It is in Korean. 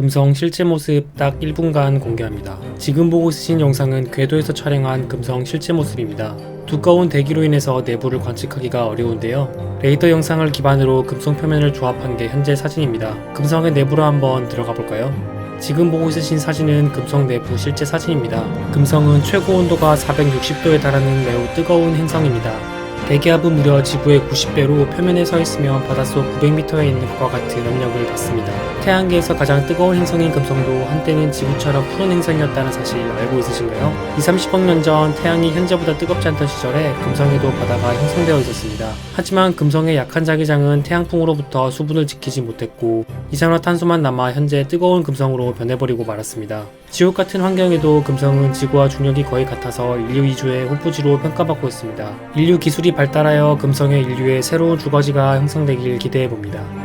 금성 실제 모습 딱 1분간 공개합니다. 지금 보고 있으신 영상은 궤도에서 촬영한 금성 실제 모습입니다. 두꺼운 대기로 인해서 내부를 관측하기가 어려운데요. 레이더 영상을 기반으로 금성 표면을 조합한 게 현재 사진입니다. 금성의 내부로 한번 들어가 볼까요? 지금 보고 있으신 사진은 금성 내부 실제 사진입니다. 금성은 최고 온도가 460도에 달하는 매우 뜨거운 행성입니다. 대기압은 무려 지구의 90배로 표면에 서 있으면 바닷속 900m에 있는 것과 같은 압력을 받습니다. 태양계에서 가장 뜨거운 행성인 금성도 한때는 지구처럼 푸른 행성이었다는 사실 알고 있으신가요? 2, 30억 년 전 태양이 현재보다 뜨겁지 않던 시절에 금성에도 바다가 형성되어 있었습니다. 하지만 금성의 약한 자기장은 태양풍으로부터 수분을 지키지 못했고 이산화탄소만 남아 현재 뜨거운 금성으로 변해버리고 말았습니다. 지옥 같은 환경에도 금성은 지구와 중력이 거의 같아서 인류 이주의 후보지로 평가받고 있습니다. 인류 기술이 발달하여 금성의 인류의 새로운 주거지가 형성되길 기대해 봅니다.